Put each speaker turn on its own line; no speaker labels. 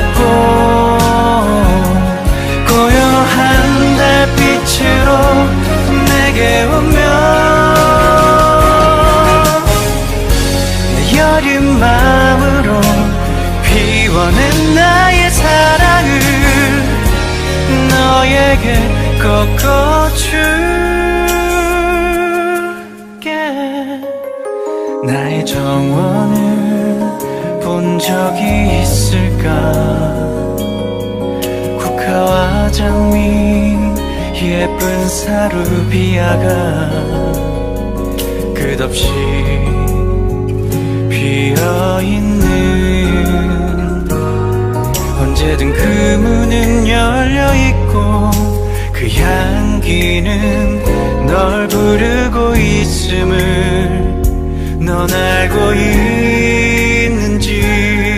찾고 고요한 달빛으로 내게 오면 여린 마음으로 비워낸 나의 사랑을 너에게 꺾어줄게. 나의 정원을 적이 있을까? 국화와 장미 예쁜 사루비아가 끝없이 피어있는 언제든 그 문은 열려있고 그 향기는 널 부르고 있음을 넌 알고 있